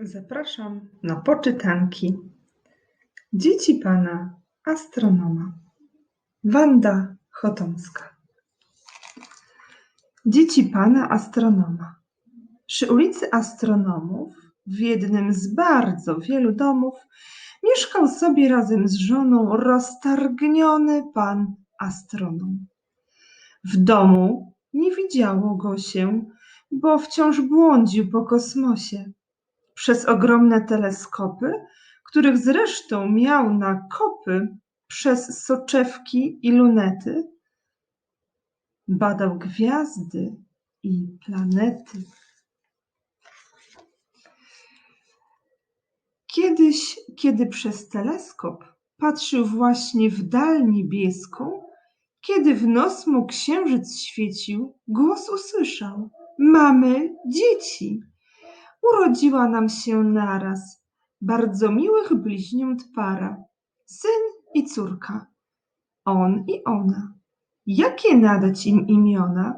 Zapraszam na poczytanki. Dzieci pana astronoma. Wanda Chotomska. Dzieci pana astronoma. Przy ulicy Astronomów, w jednym z bardzo wielu domów, mieszkał sobie razem z żoną roztargniony pan astronom. W domu nie widziało go się, bo wciąż błądził po kosmosie przez ogromne teleskopy, których zresztą miał na kopy przez soczewki i lunety, badał gwiazdy i planety. Kiedyś, kiedy przez teleskop patrzył właśnie w dal niebieską, kiedy w nos mu księżyc świecił, głos usłyszał: Mamy dzieci! Urodziła nam się naraz bardzo miłych bliźniąt para, syn i córka, on i ona. Jakie nadać im imiona?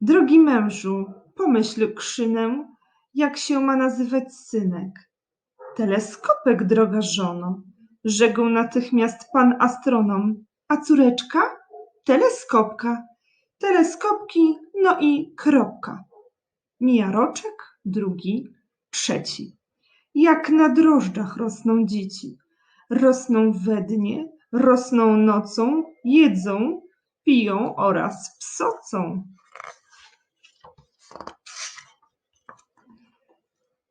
Drogi mężu, pomyśl krzynę, jak się ma nazywać synek. Teleskopek, droga żono, rzekł natychmiast pan astronom, a córeczka? Teleskopka. Teleskopki, no i kropka. Mija roczek, drugi, trzeci. Jak na drożdżach rosną dzieci. Rosną we dnie, rosną nocą, jedzą, piją oraz psocą.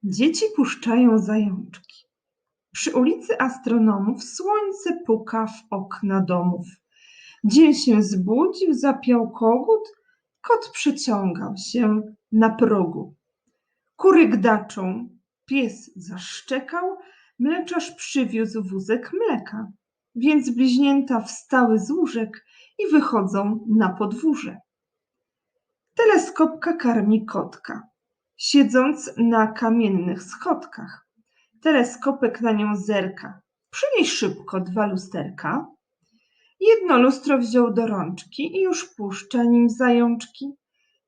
Dzieci puszczają zajączki. Przy ulicy Astronomów słońce puka w okna domów. Dzień się zbudził, zapiał kogut, kot przeciągał się na progu. Kury gdaczą, pies zaszczekał, mleczarz przywiózł wózek mleka, więc bliźnięta wstały z łóżek i wychodzą na podwórze. Teleskopka karmi kotka, siedząc na kamiennych schodkach. Teleskopek na nią zerka. Przynieś szybko dwa lusterka. Jedno lustro wziął do rączki i już puszcza nim zajączki.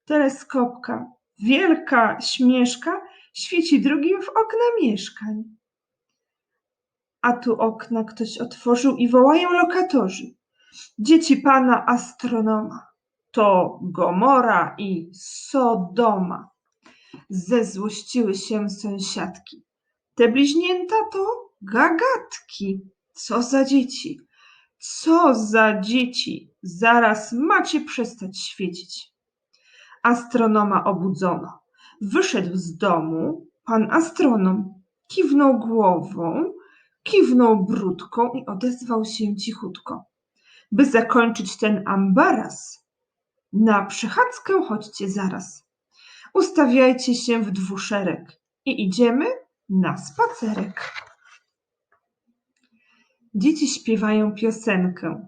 Teleskopka, wielka śmieszka, świeci drugim w okna mieszkań. A tu okna ktoś otworzył i wołają lokatorzy. Dzieci pana astronoma. To Gomora i Sodoma. Zezłościły się sąsiadki. Te bliźnięta to gagatki. Co za dzieci? Co za dzieci? Zaraz macie przestać świecić. Astronoma obudzono. Wyszedł z domu pan astronom. Kiwnął głową, kiwnął brudką i odezwał się cichutko. By zakończyć ten ambaras, na przechadzkę chodźcie zaraz. Ustawiajcie się w dwuszereg i idziemy na spacerek. Dzieci śpiewają piosenkę.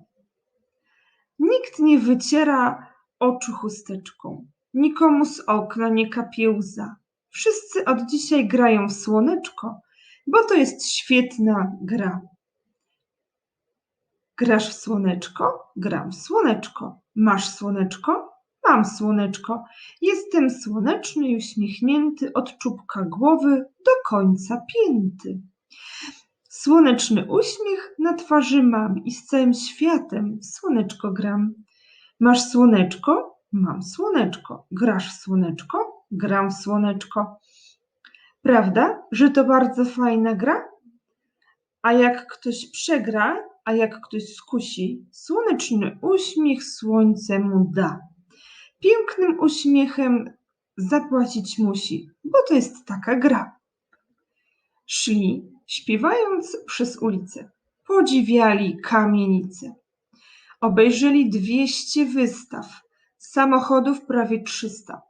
Nikt nie wyciera oczu chusteczką. Nikomu z okna nie kapie łza. Wszyscy od dzisiaj grają w słoneczko, bo to jest świetna gra. Grasz w słoneczko? Gram w słoneczko. Masz słoneczko? Mam słoneczko. Jestem słoneczny i uśmiechnięty od czubka głowy do końca pięty. Słoneczny uśmiech na twarzy mam i z całym światem w słoneczko gram. Masz słoneczko? Mam słoneczko. Grasz w słoneczko? Gram w słoneczko. Prawda, że to bardzo fajna gra? A jak ktoś przegra, a jak ktoś skusi, słoneczny uśmiech słońce mu da. Pięknym uśmiechem zapłacić musi, bo to jest taka gra. Szli, śpiewając przez ulicę, podziwiali kamienice. Obejrzeli dwieście wystaw, samochodów prawie trzysta,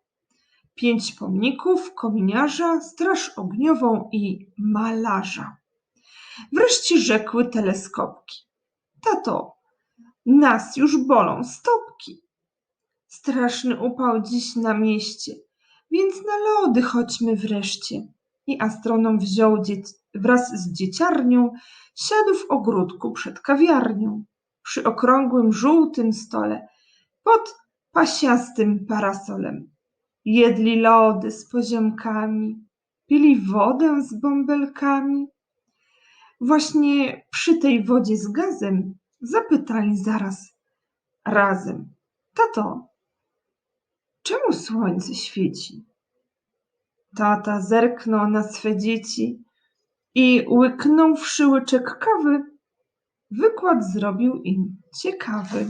pięć pomników, kominiarza, straż ogniową i malarza. Wreszcie rzekły teleskopki. Tato, nas już bolą stopki. Straszny upał dziś na mieście, więc na lody chodźmy wreszcie. I astronom wziął wraz z dzieciarnią, siadł w ogródku przed kawiarnią, przy okrągłym żółtym stole, pod pasiastym parasolem. Jedli lody z poziomkami, pili wodę z bąbelkami. Właśnie przy tej wodzie z gazem zapytali zaraz razem: Tato, czemu słońce świeci? Tata zerknął na swe dzieci i łyknąwszy łyczek kawy, wykład zrobił im ciekawy.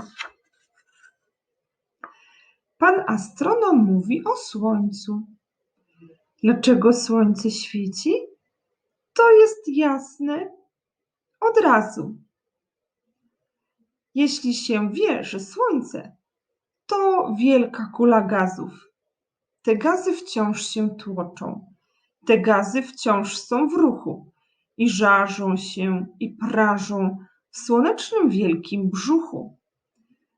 Pan astronom mówi o słońcu. Dlaczego słońce świeci? To jest jasne od razu. Jeśli się wie, że słońce to wielka kula gazów, te gazy wciąż się tłoczą, te gazy wciąż są w ruchu i żarzą się i prażą w słonecznym wielkim brzuchu.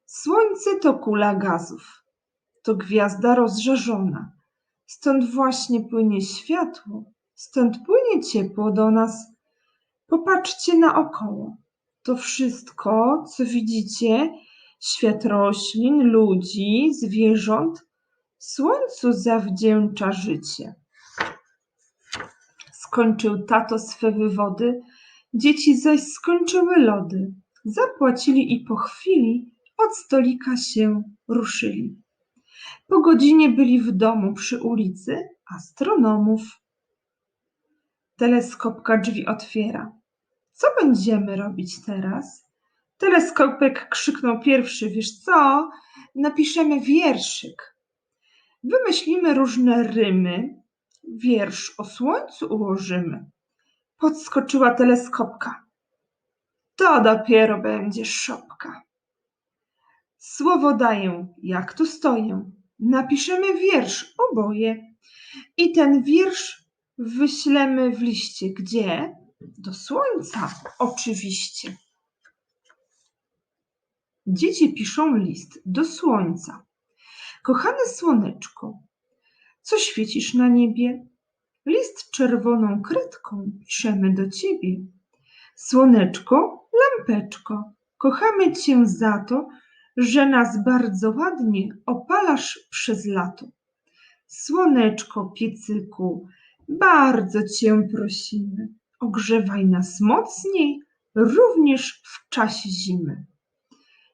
Słońce to kula gazów, to gwiazda rozżarzona, stąd właśnie płynie światło, stąd płynie ciepło do nas. Popatrzcie naokoło. To wszystko, co widzicie, świat roślin, ludzi, zwierząt, słońcu zawdzięcza życie. Skończył tato swe wywody, dzieci zaś skończyły lody. Zapłacili i po chwili od stolika się ruszyli. Po godzinie byli w domu przy ulicy astronomów. Teleskopka drzwi otwiera. Co będziemy robić teraz? Teleskopek krzyknął pierwszy. Wiesz co? Napiszemy wierszyk. Wymyślimy różne rymy. Wiersz o słońcu ułożymy. Podskoczyła teleskopka. To dopiero będzie szopka. Słowo daję, jak tu stoję. Napiszemy wiersz oboje. I ten wiersz wyślemy w liście. Gdzie? Do słońca, oczywiście. Dzieci piszą list do słońca. Kochane słoneczko, co świecisz na niebie? List czerwoną kredką piszemy do ciebie. Słoneczko, lampeczko, kochamy cię za to, że nas bardzo ładnie opalasz przez lato. Słoneczko, piecyku, bardzo cię prosimy, ogrzewaj nas mocniej, również w czasie zimy.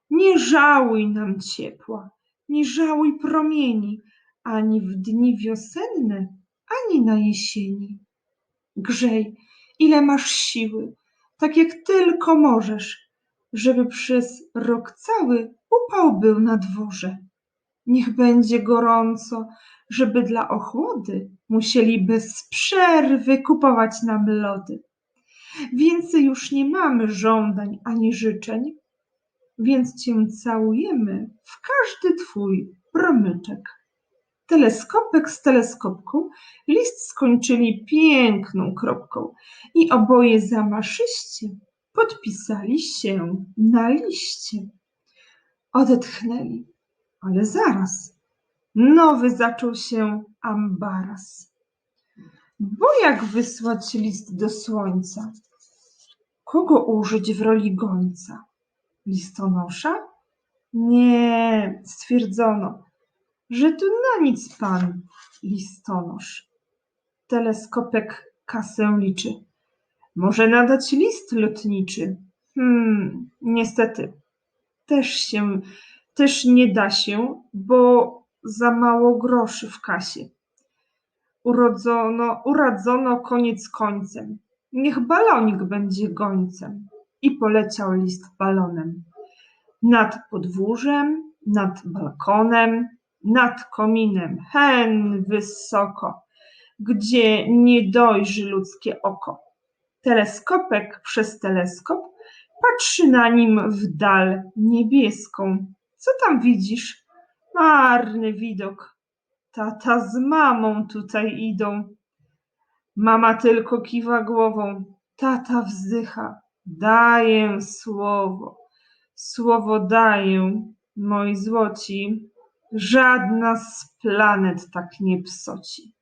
Nie żałuj nam ciepła, nie żałuj promieni, ani w dni wiosenne, ani na jesieni. Grzej, ile masz siły, tak jak tylko możesz, żeby przez rok cały upał był na dworze. Niech będzie gorąco, żeby dla ochłody musieli bez przerwy kupować nam lody. Więcej już nie mamy żądań ani życzeń, więc cię całujemy w każdy twój promyczek. Teleskopek z teleskopką list skończyli piękną kropką i oboje zamaszyście podpisali się na liście. Odetchnęli, ale zaraz nowy zaczął się ambaras. Bo jak wysłać list do słońca? Kogo użyć w roli gońca? Listonosza? Nie, stwierdzono, że tu na nic pan listonosz. Teleskopek kasę liczy. Może nadać list lotniczy? Hmm, niestety, też się, też nie da się, bo za mało groszy w kasie. Urodzono, uradzono koniec końcem. Niech balonik będzie gońcem. I poleciał list balonem. Nad podwórzem, nad balkonem, nad kominem, hen wysoko, gdzie nie dojrzy ludzkie oko. Teleskopek przez teleskop patrzy na nim w dal niebieską. Co tam widzisz? Marny widok. Tata z mamą tutaj idą. Mama tylko kiwa głową. Tata wzdycha. Daję słowo. Słowo daję, moi złoci. Żadna z planet tak nie psoci.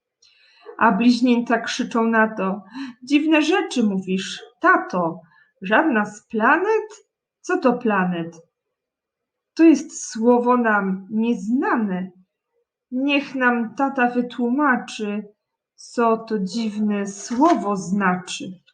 A bliźnięta krzyczą na to. Dziwne rzeczy mówisz, tato. Żadna z planet? Co to planet? To jest słowo nam nieznane. Niech nam tata wytłumaczy, Co to dziwne słowo znaczy?